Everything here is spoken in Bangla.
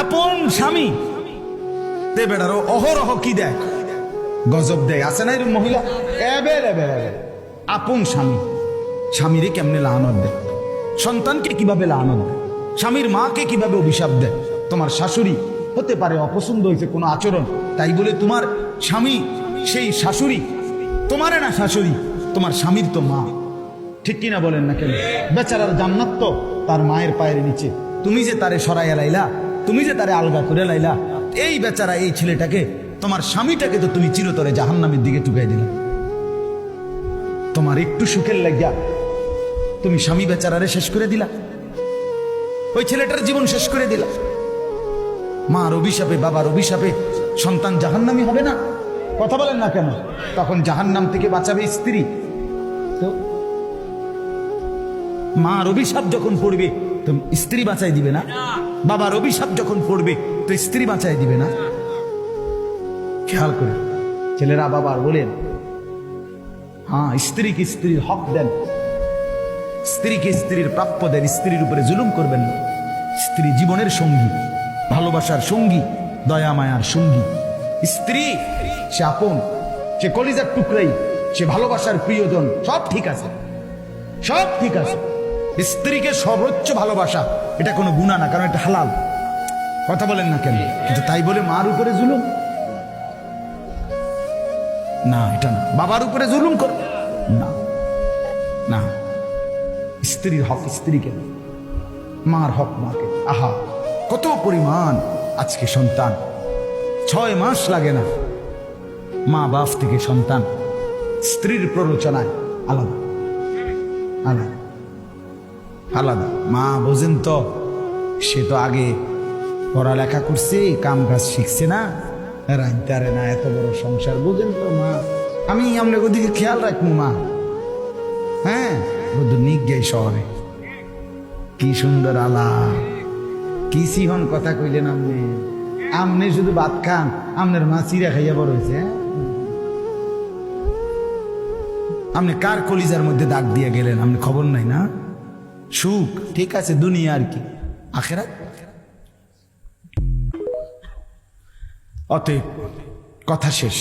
আপন স্বামী। তে অহরহ কি দেয় গজব দেয় আছে না মহিলা? এবের এবের আপন স্বামী। স্বামীরে কেমনে লাহানত দেয় সন্তানকে কীভাবে লাহানত দেয় স্বামীর মাকে কীভাবে অভিশাপ দেয় তোমার শাশুড়ি হতে পারে অপছন্দ হয়েছে কোনো আচরণ তাই বলে তোমার স্বামী, সেই শাশুড়ি তোমারে না শাশুড়ি? তোমার স্বামীর তো মা। ঠিক কিনা বলেন না কেন? বেচারার জান্নাত তো তার মায়ের পায়ের নিচে। তুমি যে তারে সরাইয়া লাইলা, তুমি যে তারে আলগা করে লাইলা, এই বেচারা এই ছেলেটাকে, তোমার স্বামীটাকে তো তুমি চিরতরে জাহান্নামের দিকে টুকাই দিলে। তোমার একটু সুখের লাগিয়া তুমি স্বামী বেচারারে শেষ করে দিলা। ওই ছেলেটার জীবন শেষ করে দিলা। মার অভিশাপে, বাবার অভিশাপে সন্তান জাহান্নামি হবে না? কথা বলেন না কেন? তখন জাহান্নাম থেকে বাঁচাবে স্ত্রী। তো মার অভিশাপ যখন পড়বে স্ত্রী বাঁচাই দিবে না। বাবার অভিশাপ যখন পড়বে, তো স্ত্রী বাঁচাই দিবে না। খেয়াল করে। ছেলেরা বাবার বলেন হ্যাঁ স্ত্রীকে স্ত্রীর হক দেন। স্ত্রীকে স্ত্রীর প্রাপ্য দেন। স্ত্রীর উপরে জুলুম করবেন না। স্ত্রী জীবনের সঙ্গী, ভালোবাসার সঙ্গী, দয়া মায়ার সঙ্গী। স্ত্রী, সে আপন, সে কলিজার টুকরাই, সে ভালোবাসার প্রিয়জন, সব ঠিক আছে। সব ঠিক আছে। স্ত্রীকে সর্বোচ্চ ভালোবাসা, এটা কোনো গুণা না, কারণ এটা হালাল। কথা বলেন না কেন? কিন্তু তাই বলে মার উপরে জুলুম? না, এটা না। বাবার উপরে জুলুম কর না না। স্ত্রীর হক স্ত্রীকে। মার হক মাকে। আহা, কত পরিমাণ আজকে সন্তান। ছয় মাস লাগে না। মা বাপ থেকে সন্তান। স্ত্রীর প্ররোচনায় আলাদা। আলাদা। আলাদা। মা বোঝেন তো, সে তো আগে পড়ালেখা করছে কাম কাজ শিখছে না। রাইতারে না, এত বড় সংসার, বোঝেন তো মা। আমি আপনাকে ওদিকে খেয়াল রাখব মা। হ্যাঁ বুধ গে শহরে। কি সুন্দর আলা। কি সিহন কথা কইলেন আপনি আমনে শুধু ভাত খান, আমনের মা চিরা খাইয়া বড় হয়েছে হ্যাঁ? আপনি কার কলিজার মধ্যে দাগ দিয়ে গেলেন? আপনি খবর নাই না? সুখ ঠিক আছে দুনিয়া আর কি। আখেরাত? অতএব কথা শেষ।